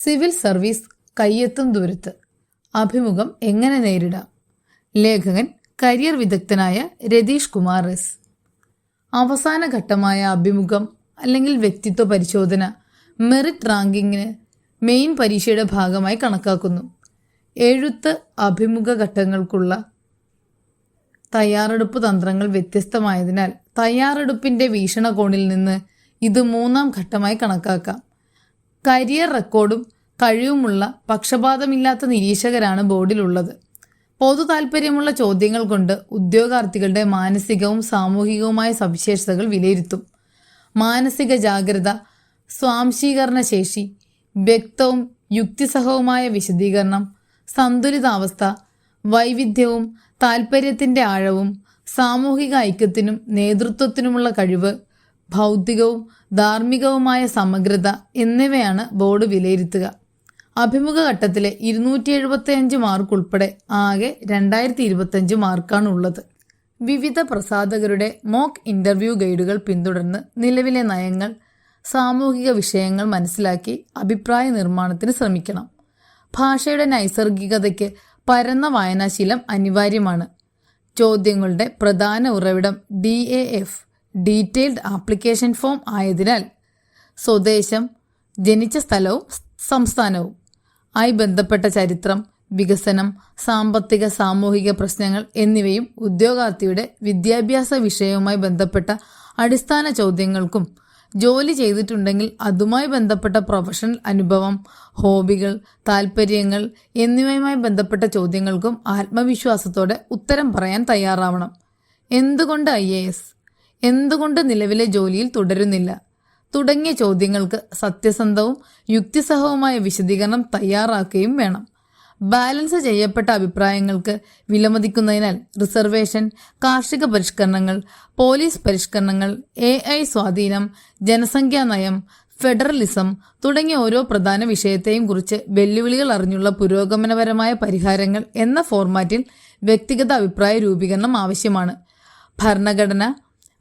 Civil service കയ്യെത്തും ദൂരത്ത്. അഭിമുഖം എങ്ങനെ നേരിടാം? ലേഖകൻ കരിയർ വിദഗ്ധനായ രതീഷ് കുമാർ എസ്. അവസാന ഘട്ടമായ അഭിമുഖം അല്ലെങ്കിൽ വ്യക്തിത്വ പരിശോധന മെറിറ്റ് റാങ്കിങ്ങിന് മെയിൻ പരീക്ഷയുടെ ഭാഗമായി കണക്കാക്കുന്നു. എഴുത്ത് അഭിമുഖ ഘട്ടങ്ങൾക്കുള്ള തയ്യാറെടുപ്പ് തന്ത്രങ്ങൾ വ്യത്യസ്തമായതിനാൽ തയ്യാറെടുപ്പിന്റെ വീക്ഷണകോണിൽ നിന്ന് ഇത് മൂന്നാം ഘട്ടമായി കണക്കാക്കാം. കരിയർ റെക്കോർഡും കഴിവുമുള്ള പക്ഷപാതമില്ലാത്ത നിരീക്ഷകരാണ് ബോർഡിലുള്ളത്. പൊതു താൽപ്പര്യമുള്ള ചോദ്യങ്ങൾ കൊണ്ട് ഉദ്യോഗാർത്ഥികളുടെ മാനസികവും സാമൂഹികവുമായ സവിശേഷതകൾ വിലയിരുത്തും. മാനസിക ജാഗ്രത സ്വാംശീകരണ ശേഷി വ്യക്തവും യുക്തിസഹവുമായ വിശദീകരണം സന്തുലിതാവസ്ഥ വൈവിധ്യവും താൽപ്പര്യത്തിന്റെ ആഴവും സാമൂഹിക ഐക്യത്തിനും നേതൃത്വത്തിനുമുള്ള കഴിവ് ഭൗതികവും ധാർമ്മികവുമായ സമഗ്രത എന്നിവയാണ് ബോർഡ് വിലയിരുത്തുക. അഭിമുഖ ഘട്ടത്തിലെ ഇരുന്നൂറ്റി എഴുപത്തിയഞ്ച് മാർക്ക് ഉൾപ്പെടെ ആകെ രണ്ടായിരത്തി മാർക്കാണ് ഉള്ളത് വിവിധ പ്രസാധകരുടെ മോക്ക് ഇന്റർവ്യൂ ഗൈഡുകൾ പിന്തുടർന്ന് നിലവിലെ നയങ്ങൾ സാമൂഹിക വിഷയങ്ങൾ മനസ്സിലാക്കി അഭിപ്രായ നിർമ്മാണത്തിന് ശ്രമിക്കണം. ഭാഷയുടെ നൈസർഗികതയ്ക്ക് പരന്ന വായനാശീലം അനിവാര്യമാണ്. ചോദ്യങ്ങളുടെ പ്രധാന ഉറവിടം D A F. Detailed application form ആയതിനാൽ സ്വദേശം ജനിച്ച സ്ഥലവും സംസ്ഥാനവും. ആയി ബന്ധപ്പെട്ട ചരിത്രം വികസനം സാമ്പത്തിക സാമൂഹിക പ്രശ്നങ്ങൾ എന്നിവയും ഉദ്യോഗാർത്ഥിയുടെ വിദ്യാഭ്യാസ വിഷയവുമായി ബന്ധപ്പെട്ട അടിസ്ഥാന ചോദ്യങ്ങൾക്കും ജോലി ചെയ്തിട്ടുണ്ടെങ്കിൽ അതുമായി ബന്ധപ്പെട്ട പ്രൊഫഷണൽ അനുഭവം ഹോബികൾ താൽപ്പര്യങ്ങൾ എന്നിവയുമായി ബന്ധപ്പെട്ട ചോദ്യങ്ങൾക്കും ആത്മവിശ്വാസത്തോടെ ഉത്തരം പറയാൻ തയ്യാറാവണം. എന്തുകൊണ്ട് ഐ എന്തുകൊണ്ട് നിലവിലെ ജോലിയിൽ തുടരുന്നില്ല? തുടങ്ങിയ ചോദ്യങ്ങൾക്ക് സത്യസന്ധവും യുക്തിസഹവുമായ വിശദീകരണം തയ്യാറാക്കുകയും വേണം. ബാലൻസ് ചെയ്യപ്പെട്ട അഭിപ്രായങ്ങൾക്ക് വിലമതിക്കുന്നതിനാൽ റിസർവേഷൻ കാർഷിക പരിഷ്കരണങ്ങൾ പോലീസ് പരിഷ്കരണങ്ങൾ എ ഐ സ്വാധീനം ജനസംഖ്യാ നയം ഫെഡറലിസം തുടങ്ങിയ ഓരോ പ്രധാന വിഷയത്തെയും കുറിച്ച് വെല്ലുവിളികൾ അറിഞ്ഞുള്ള പുരോഗമനപരമായ പരിഹാരങ്ങൾ എന്ന ഫോർമാറ്റിൽ വ്യക്തിഗത അഭിപ്രായ രൂപീകരണം ആവശ്യമാണ്. ഭരണഘടന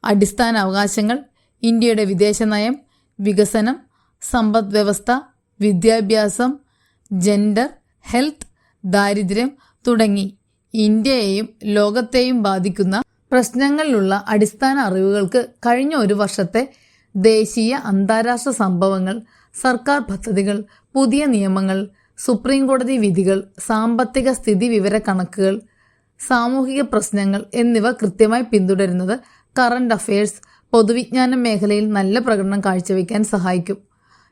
അടിസ്ഥാന അവകാശങ്ങൾ ഇന്ത്യയുടെ വിദേശനയം വികസനം സമ്പദ്വ്യവസ്ഥ വിദ്യാഭ്യാസം ജെൻഡർ ഹെൽത്ത് ദാരിദ്ര്യം തുടങ്ങി ഇന്ത്യയെയും ലോകത്തെയും ബാധിക്കുന്ന പ്രശ്നങ്ങളിലുള്ള അടിസ്ഥാന അറിവുകൾക്ക് കഴിഞ്ഞ ഒരു വർഷത്തെ ദേശീയ അന്താരാഷ്ട്ര സംഭവങ്ങൾ സർക്കാർ പദ്ധതികൾ പുതിയ നിയമങ്ങൾ സുപ്രീം കോടതി വിധികൾ സാമ്പത്തിക സ്ഥിതി വിവര കണക്കുകൾ സാമൂഹിക പ്രശ്നങ്ങൾ എന്നിവ കൃത്യമായി പിന്തുടരുന്നത് കറണ്ട് അഫയേഴ്സ് പൊതുവിജ്ഞാന മേഖലയിൽ നല്ല പ്രകടനം കാഴ്ചവെക്കാൻ സഹായിക്കും.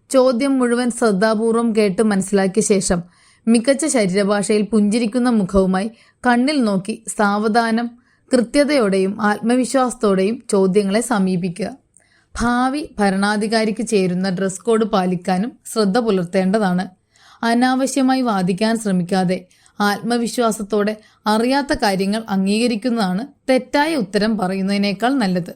ചോദ്യം മുഴുവൻ ശ്രദ്ധാപൂർവം കേട്ട് മനസ്സിലാക്കിയ ശേഷം മികച്ച ശരീരഭാഷയിൽ പുഞ്ചിരിക്കുന്ന മുഖവുമായി കണ്ണിൽ നോക്കി സാവധാനം കൃത്യതയോടെയും ആത്മവിശ്വാസത്തോടെയും ചോദ്യങ്ങളെ സമീപിക്കുക. ഭാവി ഭരണാധികാരിക്ക് ചേരുന്ന ഡ്രസ് കോഡ് പാലിക്കാനും ശ്രദ്ധ പുലർത്തേണ്ടതാണ്. അനാവശ്യമായി വാദിക്കാൻ ശ്രമിക്കാതെ ആത്മവിശ്വാസത്തോടെ അറിയാത്ത കാര്യങ്ങൾ അംഗീകരിക്കുന്നതാണ് തെറ്റായ ഉത്തരം പറയുന്നതിനേക്കാൾ നല്ലത്.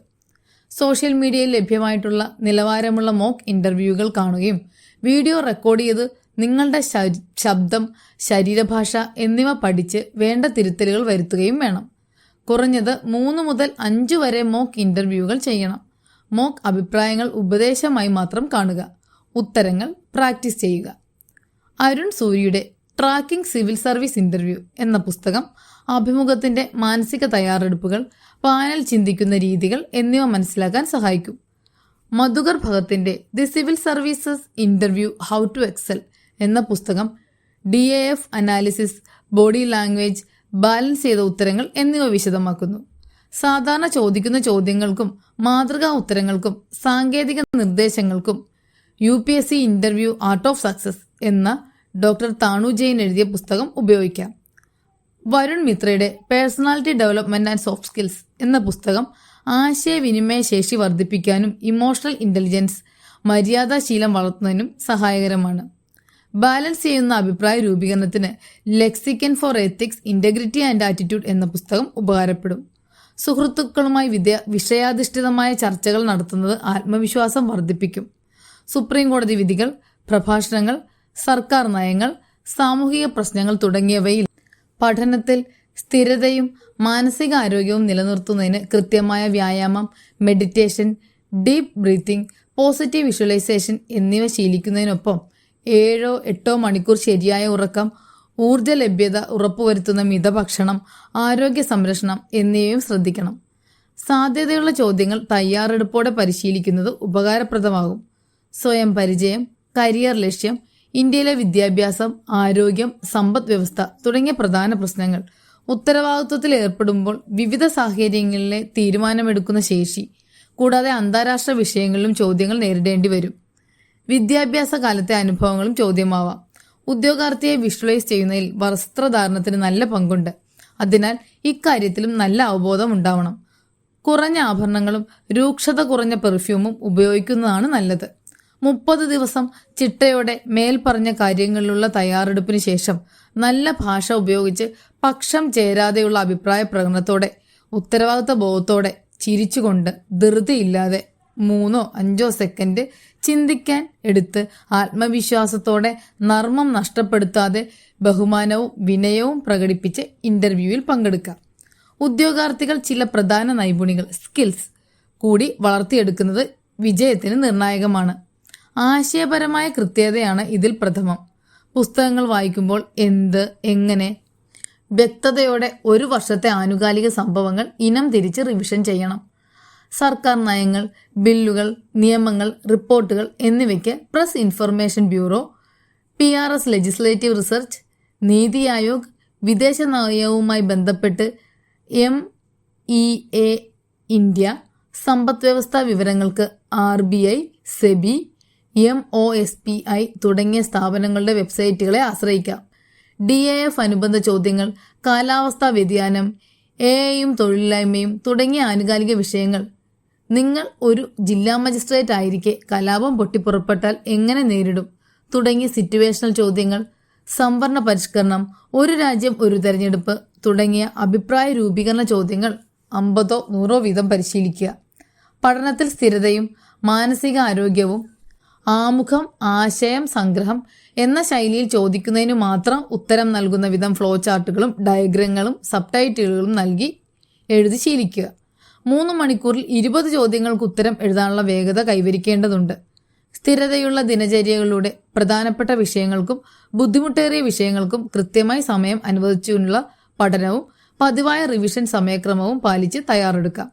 സോഷ്യൽ മീഡിയയിൽ ലഭ്യമായിട്ടുള്ള നിലവാരമുള്ള മോക്ക് ഇന്റർവ്യൂകൾ കാണുകയും വീഡിയോ റെക്കോർഡ് ചെയ്ത് നിങ്ങളുടെ ശബ്ദം ശരീരഭാഷ എന്നിവ പഠിച്ച് വേണ്ട തിരുത്തലുകൾ വരുത്തുകയും വേണം. കുറഞ്ഞത് മൂന്ന് മുതൽ അഞ്ച് വരെ മോക്ക് ഇന്റർവ്യൂകൾ ചെയ്യണം. മോക്ക് അഭിപ്രായങ്ങൾ ഉപദേശമായി മാത്രം കാണുക. ഉത്തരങ്ങൾ പ്രാക്ടീസ് ചെയ്യുക. അരുൺ സൂരിയുടെ ട്രാക്കിംഗ് സിവിൽ സർവീസ് ഇന്റർവ്യൂ എന്ന പുസ്തകം അഭിമുഖത്തിന്റെ മാനസിക തയ്യാറെടുപ്പുകൾ പാനൽ ചിന്തിക്കുന്ന രീതികൾ എന്നിവ മനസ്സിലാക്കാൻ സഹായിക്കും. Madhukar ഭഗത്തിന്റെ the civil services interview how to excel എന്ന പുസ്തകം D A F analysis body language balance ചെയ്ത ഉത്തരങ്ങൾ എന്നിവ വിശദമാക്കുന്നു. സാധാരണ ചോദിക്കുന്ന ചോദ്യങ്ങൾക്കും മാതൃകാ ഉത്തരങ്ങൾക്കും സാങ്കേതിക നിർദ്ദേശങ്ങൾക്കും U P S C interview art of success എന്ന ഡോക്ടർ താണു ജെയിൻ എഴുതിയ പുസ്തകം ഉപയോഗിക്കാം. Varun മിത്രയുടെ personality development and soft skills എന്ന പുസ്തകം ആശയവിനിമയ ശേഷി വർദ്ധിപ്പിക്കാനും ഇമോഷണൽ ഇന്റലിജൻസ് മര്യാദാശീലം വളർത്തുന്നതിനും സഹായകരമാണ്. ബാലൻസ് ചെയ്യുന്ന അഭിപ്രായ രൂപീകരണത്തിന് lexicon for ethics integrity and attitude എന്ന പുസ്തകം ഉപകാരപ്പെടും. സുഹൃത്തുക്കളുമായി വിദ്യ വിഷയാധിഷ്ഠിതമായ ചർച്ചകൾ നടത്തുന്നത് ആത്മവിശ്വാസം വർദ്ധിപ്പിക്കും. സുപ്രീം കോടതി വിധികൾ പ്രഭാഷണങ്ങൾ സർക്കാർ നയങ്ങൾ സാമൂഹിക പ്രശ്നങ്ങൾ തുടങ്ങിയവയിൽ പഠനത്തിൽ സ്ഥിരതയും മാനസികാരോഗ്യവും നിലനിർത്തുന്നതിന് കൃത്യമായ വ്യായാമം meditation deep breathing positive visualisation എന്നിവ ശീലിക്കുന്നതിനൊപ്പം ഏഴോ എട്ടോ മണിക്കൂർ ശരിയായ ഉറക്കം ഊർജ ലഭ്യത ഉറപ്പുവരുത്തുന്ന മിതഭക്ഷണം ആരോഗ്യ സംരക്ഷണം എന്നിവയും ശ്രദ്ധിക്കണം. സാധ്യതയുള്ള ചോദ്യങ്ങൾ തയ്യാറെടുപ്പോടെ പരിശീലിക്കുന്നത് ഉപകാരപ്രദമാകും. സ്വയം പരിചയം കരിയർ ലക്ഷ്യം ഇന്ത്യയിലെ വിദ്യാഭ്യാസം ആരോഗ്യം സമ്പദ് വ്യവസ്ഥ തുടങ്ങിയ പ്രധാന പ്രശ്നങ്ങൾ ഉത്തരവാദിത്വത്തിൽ ഏർപ്പെടുമ്പോൾ വിവിധ സാഹചര്യങ്ങളിലെ തീരുമാനമെടുക്കുന്ന ശേഷി കൂടാതെ അന്താരാഷ്ട്ര വിഷയങ്ങളിലും ചോദ്യങ്ങൾ നേരിടേണ്ടി വരും. വിദ്യാഭ്യാസ കാലത്തെ അനുഭവങ്ങളും ചോദ്യമാവാം. ഉദ്യോഗാർത്ഥിയെ വിഷ്വലൈസ് ചെയ്യുന്നതിൽ വസ്ത്രധാരണത്തിന് നല്ല പങ്കുണ്ട്. അതിനാൽ ഇക്കാര്യത്തിലും നല്ല അവബോധം ഉണ്ടാവണം. കുറഞ്ഞ ആഭരണങ്ങളും രൂക്ഷത കുറഞ്ഞ പെർഫ്യൂമും ഉപയോഗിക്കുന്നതാണ് നല്ലത്. മുപ്പത് ദിവസം ചിട്ടയോടെ മേൽപ്പറഞ്ഞ കാര്യങ്ങളിലുള്ള തയ്യാറെടുപ്പിന് ശേഷം നല്ല ഭാഷ ഉപയോഗിച്ച് പക്ഷം ചേരാതെയുള്ള അഭിപ്രായ പ്രകടനത്തോടെ ഉത്തരവാദിത്വ ബോധത്തോടെ ചിരിച്ചുകൊണ്ട് ധൃതിയില്ലാതെ മൂന്നോ അഞ്ചോ സെക്കൻഡ് ചിന്തിക്കാൻ എടുത്ത് ആത്മവിശ്വാസത്തോടെ നർമ്മം നഷ്ടപ്പെടുത്താതെ ബഹുമാനവും വിനയവും പ്രകടിപ്പിച്ച് ഇന്റർവ്യൂവിൽ പങ്കെടുക്കാം. ഉദ്യോഗാർത്ഥികൾ ചില പ്രധാന നൈപുണികൾ സ്കിൽസ് കൂടി വളർത്തിയെടുക്കുന്നത് വിജയത്തിന് നിർണായകമാണ്. ആശയപരമായ കൃത്യതയാണ് ഇതിൽ പ്രഥമം. പുസ്തകങ്ങൾ വായിക്കുമ്പോൾ എന്ത് എങ്ങനെ? വ്യക്തതയോടെ ഒരു വർഷത്തെ ആനുകാലിക സംഭവങ്ങൾ ഇനം തിരിച്ച് റിവിഷൻ ചെയ്യണം. സർക്കാർ നയങ്ങൾ ബില്ലുകൾ നിയമങ്ങൾ റിപ്പോർട്ടുകൾ എന്നിവയ്ക്ക് press information bureau P R S legislative research Niti Aayog വിദേശ നയവുമായി ബന്ധപ്പെട്ട് എം ഇ എ ഇന്ത്യ സമ്പദ് വ്യവസ്ഥാ വിവരങ്ങൾക്ക് R B I SEBI M O S P I തുടങ്ങിയ സ്ഥാപനങ്ങളുടെ വെബ്സൈറ്റുകളെ ആശ്രയിക്കാം. ഡി എ എഫ് അനുബന്ധ ചോദ്യങ്ങൾ കാലാവസ്ഥാ വ്യതിയാനം എ ഐയും തൊഴിലില്ലായ്മയും തുടങ്ങിയ ആനുകാലിക വിഷയങ്ങൾ. നിങ്ങൾ ഒരു ജില്ലാ മജിസ്ട്രേറ്റ് ആയിരിക്കെ കലാപം പൊട്ടിപ്പുറപ്പെട്ടാൽ എങ്ങനെ നേരിടും? തുടങ്ങിയ സിറ്റുവേഷണൽ ചോദ്യങ്ങൾ സംവരണ പരിഷ്കരണം ഒരു രാജ്യം ഒരു തെരഞ്ഞെടുപ്പ് തുടങ്ങിയ അഭിപ്രായ രൂപീകരണ ചോദ്യങ്ങൾ അമ്പതോ നൂറോ വീതം പരിശീലിക്കുക. പഠനത്തിൽ സ്ഥിരതയും മാനസിക ആരോഗ്യവും ആമുഖം ആശയം സംഗ്രഹം എന്ന ശൈലിയിൽ ചോദിക്കുന്നതിന് മാത്രം ഉത്തരം നൽകുന്ന വിധം ഫ്ലോ ചാർട്ടുകളും ഡയഗ്രങ്ങളും സബ് ടൈറ്റിലുകളും നൽകി എഴുതി ശീലിക്കുക. മൂന്ന് മണിക്കൂറിൽ ഇരുപത് ചോദ്യങ്ങൾക്ക് ഉത്തരം എഴുതാനുള്ള വേഗത കൈവരിക്കേണ്ടതുണ്ട്. സ്ഥിരതയുള്ള ദിനചര്യകളിലൂടെ പ്രധാനപ്പെട്ട വിഷയങ്ങൾക്കും ബുദ്ധിമുട്ടേറിയ വിഷയങ്ങൾക്കും കൃത്യമായി സമയം അനുവദിച്ചുള്ള പഠനവും പതിവായ റിവിഷൻ സമയക്രമവും പാലിച്ച് തയ്യാറെടുക്കാം.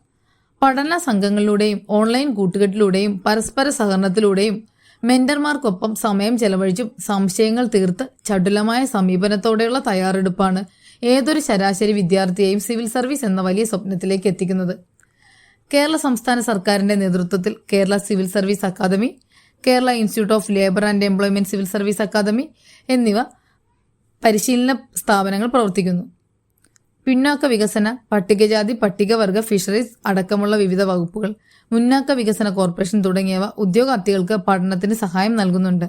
പഠന സംഘങ്ങളിലൂടെയും ഓൺലൈൻ കൂട്ടുകെട്ടിലൂടെയും പരസ്പര സഹകരണത്തിലൂടെയും മെന്റർമാർക്കൊപ്പം സമയം ചെലവഴിച്ചും സംശയങ്ങൾ തീർത്ത് ചടുലമായ സമീപനത്തോടെയുള്ള തയ്യാറെടുപ്പാണ് ഏതൊരു ശരാശരി വിദ്യാർത്ഥിയെയും സിവിൽ സർവീസ് എന്ന വലിയ സ്വപ്നത്തിലേക്ക് എത്തിക്കുന്നത്. കേരള സംസ്ഥാന സർക്കാരിന്റെ നേതൃത്വത്തിൽ Kerala civil service academy Kerala institute of labour and employment civil service academy എന്നിവ പരിശീലന സ്ഥാപനങ്ങൾ പ്രവർത്തിക്കുന്നു. പിന്നോക്ക വികസന പട്ടികജാതി പട്ടികവർഗ ഫിഷറീസ് അടക്കമുള്ള വിവിധ വകുപ്പുകൾ മുന്നാക്ക വികസന കോർപ്പറേഷൻ തുടങ്ങിയവ ഉദ്യോഗാർത്ഥികൾക്ക് പഠനത്തിന് സഹായം നൽകുന്നുണ്ട്.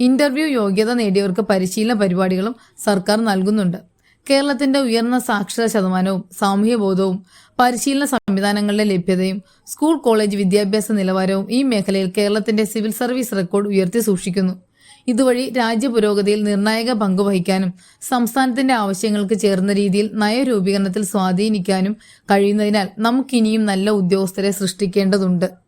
ഇന്റർവ്യൂ യോഗ്യത നേടിയവർക്ക് പരിശീലന പരിപാടികളും സർക്കാർ നൽകുന്നുണ്ട്. കേരളത്തിന്റെ ഉയർന്ന സാക്ഷര ശതമാനവും സാമൂഹ്യ ബോധവും പരിശീലന സംവിധാനങ്ങളുടെ ലഭ്യതയും സ്കൂൾ കോളേജ് വിദ്യാഭ്യാസ നിലവാരവും ഈ മേഖലയിൽ കേരളത്തിന്റെ സിവിൽ സർവീസ് റെക്കോർഡ് ഉയർത്തി സൂക്ഷിക്കുന്നു. ഇതുവഴി രാജ്യപുരോഗതിയിൽ നിർണായക പങ്കുവഹിക്കാനും സംസ്ഥാനത്തിന്റെ ആവശ്യങ്ങൾക്ക് ചേർന്ന രീതിയിൽ നയരൂപീകരണത്തിൽ സ്വാധീനിക്കാനും കഴിയുന്നതിനാൽ നമുക്കിനിയും നല്ല ഉദ്യോഗസ്ഥരെ സൃഷ്ടിക്കേണ്ടതുണ്ട്.